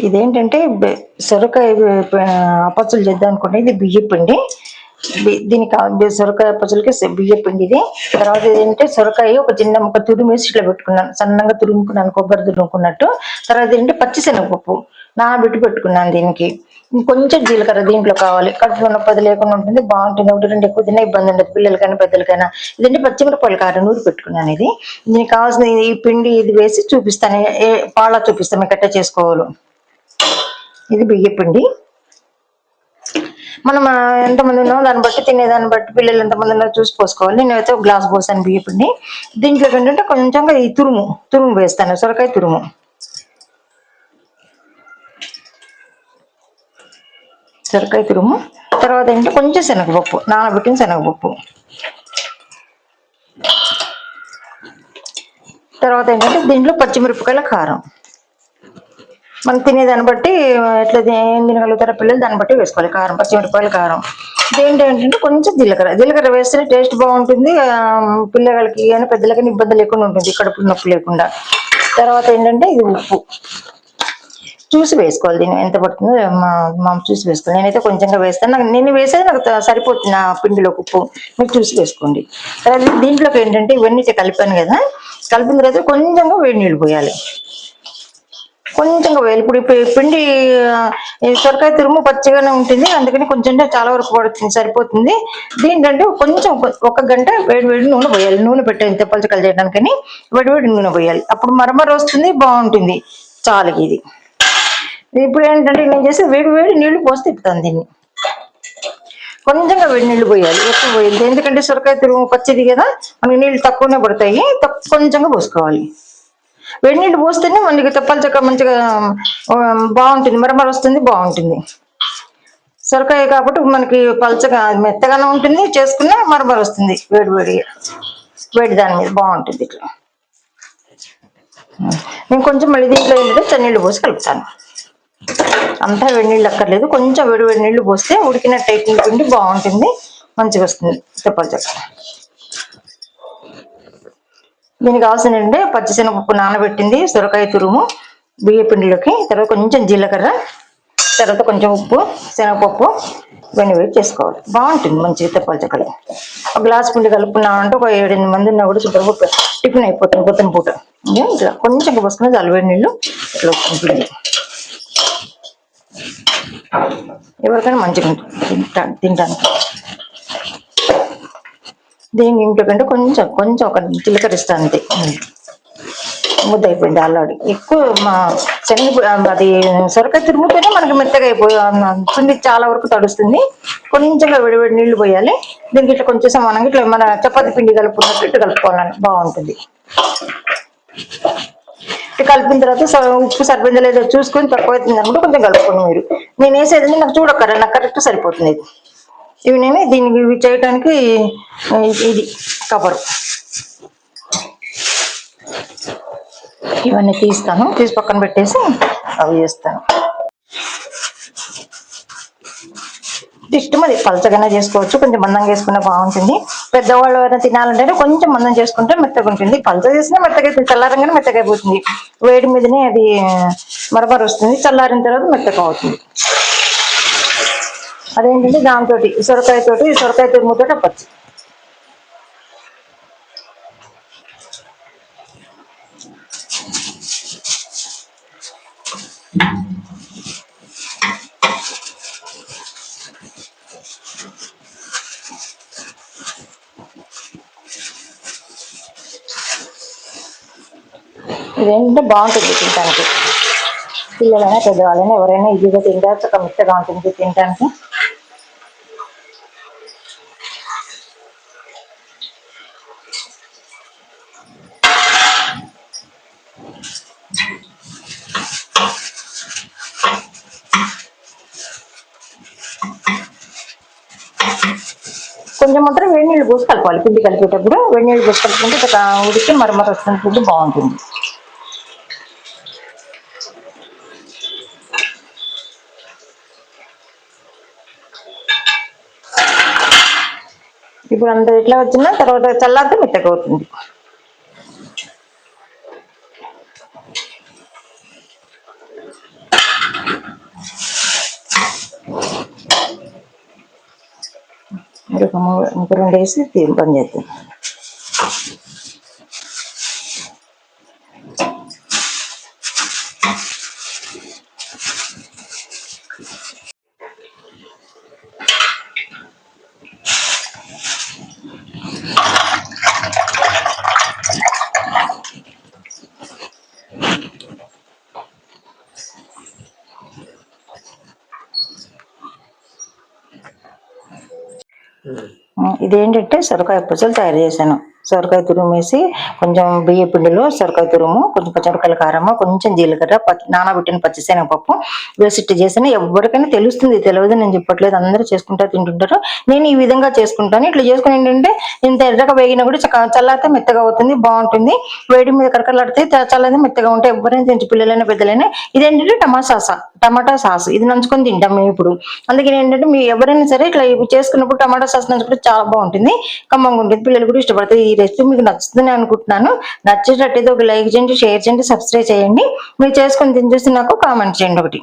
ఇదేంటంటే సొరకాయ బె- అపచ్చులు చేద్దాం అనుకుంటే ఇది బియ్య పిండి. దీనికి సొరకాయ అపచ్చులకి బియ్య పిండి ఇది. తర్వాత ఏంటంటే సొరకాయ ఒక చిన్న ముక్క తురిమేసి ఇట్లా పెట్టుకున్నాను. సన్నగా తురుముకున్నాను కొబ్బరి తురుముకున్నట్టు. తర్వాత ఏంటంటే పచ్చిశనగపప్పు. నానబెట్టి పెట్టుకున్నాను దీనికి. కొంచెం జీలకర్ర దీంట్లో కావాలి. కడుపు నొప్పది లేకుండా ఉంటుంది బాగుంటుంది. ఒకటి రెండు ఎక్కువ తిన్నా ఇబ్బంది ఉండదు. పిల్లలకైనా పెద్దలకైనా. ఇదంటే పచ్చిమిరపల్లి కారం నూరి పెట్టుకున్నాను ఇది. దీనికి కావాల్సిన ఈ పిండి ఇది వేసి చూపిస్తాను. ఏ- పాలా చూపిస్తాను. కట్ట చేసుకోవాలి. చేసుకోవాలో ఇది బియ్య పిండి. మనం ఎంతమంది ఉన్నామో దాన్ని బట్టి తినేదాన్ని బట్టి పిల్లలు ఎంతమంది ఉన్నారో చూసి పోసుకోవాలి. నేనైతే ఒక గ్లాస్ పోసాను బియ్య పిండి. దీంట్లో ఏంటంటే కొంచెంగా ఈ తురుము తురుము వేస్తాను. సొరకాయ తురుము. సొరకాయ తురుము. తర్వాత ఏంటంటే కొంచెం శనగపప్పు నానబెట్టిన శనగపప్పు. తర్వాత ఏంటంటే దీంట్లో పచ్చిమిరపకాయల కారం. మనం తినేదాన్ని బట్టి ఎట్లా ఏం తినగలుగుతారో పిల్లలు దాన్ని బట్టి వేసుకోవాలి. కారం పచ్చిమిరపకాయల కారం. దేంట్లో ఏంటంటే కొంచెం జీలకర్ర. జీలకర్ర వేస్తేనే టేస్ట్ బాగుంటుంది. పిల్లలకి కానీ పెద్దలకి ఇబ్బంది లేకుండా ఉంటుంది. కడుపు నొప్పి లేకుండా. తర్వాత ఏంటంటే ఇది ఉప్పు. చూసి వేసుకోవాలి దీన్ని ఎంత పడుతుందో మా చూసి వేసుకోవాలి నేనైతే కొంచెంగా వేస్తాను. నాకు నేను వేసేది నాకు సరిపోతుంది నా పిండిలో ఉప్పు. మీరు చూసి వేసుకోండి. తర్వాత దీంట్లోకి ఏంటంటే ఇవన్నీ కలిపాను కదా కలిపిన తర్వాత కొంచెంగా వేడి నీళ్ళు పోయాలి. కొంచెంగా వేయాలి. ఇప్పుడు పిండి సొరకాయ తురుము పచ్చిగానే ఉంటుంది. అందుకని కొంచెం చాలా వరకు పడుతుంది సరిపోతుంది. దీనికంటే కొంచెం ఒక- గంట వేడి వేడి నూనె పోయాలి. నూనె పెట్టాలి తెప్పలచకలు చేయడానికని వేడి వేడి నూనె పోయాలి. అప్పుడు మరమర వస్తుంది బాగుంటుంది. చాలు ఇది. ఇప్పుడు ఏంటంటే నేను చేసి వేడి వేడి నీళ్ళు పోసి తిప్పుతాను దీన్ని. కొంచెంగా వేడి నీళ్ళు పోయాలి ఎక్కువ పోయింది ఎందుకంటే సొరకాయ తిరుగు పచ్చిది కదా మనకి నీళ్ళు తక్కువనే పడతాయి తక్కు- కొంచెంగా పోసుకోవాలి. వేడి నీళ్ళు పోస్తేనే మనకి తెప్పలు చక్క మంచిగా బాగుంటుంది. మరమర వస్తుంది బాగుంటుంది. సొరకాయ కాబట్టి మనకి పలచగా మెత్తగానే ఉంటుంది చేసుకున్న మరమర వస్తుంది. వేడి వేడిగా వేడి దాని మీద బాగుంటుంది ఇట్లా. నేను కొంచెం మళ్ళీ దీంట్లో ఏంటంటే చన్నీళ్ళు పోసి కలుపుతాను. అంతా వేడి నీళ్ళు అక్కర్లేదు. కొంచెం వేడి వేడి నీళ్ళు పోస్తే ఉడికినట్టు అయిపోయి పిండి బాగుంటుంది. మంచిగా వస్తుంది. తెప్పలు చెప్పాలి. దీనికి కావాల్సిన ఏంటంటే పచ్చిశనగపప్పు నానబెట్టింది సొరకాయ తురుము బియ్య పిండిలోకి తర్వాత కొంచెం జీలకర్ర తర్వాత కొంచెం ఉప్పు శనగపప్పు ఇవన్నీ వేసి చేసుకోవాలి. బాగుంటుంది మంచిగా తెప్పాలి చెక్కలు ఒక గ్లాస్ పిండి కలుపుకున్నామంటే ఒక ఏడెనిమిది మంది ఉన్నా కూడా సూపర్ టిఫిన్ అయిపోతుంది పొద్దున పూట. ఇట్లా కొంచెం పోసుకుని చల్లవేడి నీళ్ళు ఇట్లా పిండి ఎవరికైనా మంచిగా ఉంటుంది. తింటాను దీనికి ఇంట్లో కంటే కొంచెం కొంచెం ఒక చిలకరిస్తాను అంతే. ముద్ద అయిపోయింది ఆల్రెడీ. ఎక్కువ మా శనగ అది సొరకాయ తిరుగుతూనే మనకి మెత్తగా అయిపోయి పిండి చాలా వరకు తడుస్తుంది. కొంచెంగా విడివిడి నీళ్ళు పోయాలి. దీనికి ఇట్లా కొంచెం సమానంగా ఇట్లా మన చపాతి పిండి కలుపుకున్నట్టు ఇట్లా కలుపుకోవాలని బాగుంటుంది. కలిపిన తర్వాత ఉప్పు సరిపోయిందో లేదో చూసుకొని తక్కువ అవుతుంది అనుకుంటే కొంచెం కలుపుకోండి మీరు. నేను వేసేది నాకు చూడక్కర నాకు కరెక్ట్ సరిపోతుంది ఇది. ఇవి నేను దీనికి ఇవి చేయడానికి ఇది- ఇది కవరు. ఇవన్నీ తీస్తాను తీసి పక్కన పెట్టేసి అవి చేస్తాను ఇష్టం అది పలచగానే చేసుకోవచ్చు కొంచెం మందంగా చేసుకున్నా బాగుంటుంది. పెద్దవాళ్ళు ఎవరైనా తినాలంటే కొంచెం మందం చేసుకుంటే మెత్తగా ఉంటుంది. పలచ చేసినా మెత్తగా చల్లారంగానే మెత్తగా అయిపోతుంది. వేడి మీదనే అది మరమర వస్తుంది. చల్లారిన తర్వాత మెత్తగా అవుతుంది. అదేంటంటే దాంతో సొరకాయ తోటి సొరకాయ తురుముతో పచ్చి ఇదేంటంటే బాగుంటుంది తినడానికి పిల్లలైనా పెద్దవాళ్ళైనా ఎవరైనా ఈజీగా తింటారు చక్కగా మెత్తగా ఉంటుంది తినడానికి కొంచెం మాత్రం వేడి నీళ్ళు పోసి కలపాలి పిండి కలిపేటప్పుడు వేడి నీళ్ళు పోసి కలుపుకుంటే ఇట్లా ఉడికి మరమర వస్తుంది పిండి బాగుంటుంది ఇప్పుడు అంత ఇట్లా వచ్చినా తర్వాత చల్లారితే మెత్తగా అవుతుంది. ఇంకొక మూడు ఇంకో రెండు వేసి తీ- బంద్ చేద్దాం. ఇదేంటంటే సొరకాయ పుచ్చలు తయారు చేశాను. సొరకాయ తురుము వేసి కొంచెం బియ్య పిండిలో సొరకాయ తురుము కొంచెం పచ్చిమిరపకాయల కారము కొంచెం జీలకర్ర పచ్చి నానబెట్టిన పచ్చిశనగపప్పు వేసిట్టు చేసిన ఎవరికైనా తెలుస్తుంది తెలియదు నేను చెప్పట్లేదు అందరూ చేసుకుంటారు తింటుంటారు. నేను ఈ విధంగా చేసుకుంటాను. ఇట్లా చేసుకుని ఏంటంటే ఇంత ఎర్రగా వేగినా కూడా చల్లారితే మెత్తగా అవుతుంది బాగుంటుంది. వేడి మీద కరకరలాడితే చల్లారితే మెత్తగా ఉంటాయి. ఎవరైనా తింటే పిల్లలైనా పెద్దలైనా. ఇదేంటంటే టమాటా సాస టమాటా సాస్. ఇది నంచుకొని తింటాం మేము ఇప్పుడు. అందుకని ఏంటంటే మీ ఎవరైనా సరే ఇట్లా చేసుకున్నప్పుడు టమాటా సాస్ నంచుకుంటే చాలా బాగుంటుంది కమ్మంగా ఉంటుంది. పిల్లలు కూడా ఇష్టపడతారు. రెసిపీ మీకు నచ్చుతుందని అనుకుంటున్నాను. నచ్చేటట్టు ఒక లైక్ చేయండి షేర్ చేయండి సబ్స్క్రైబ్ చేయండి. మీరు చేసుకొని తిని చూసి నాకు కామెంట్ చేయండి ఒకటి.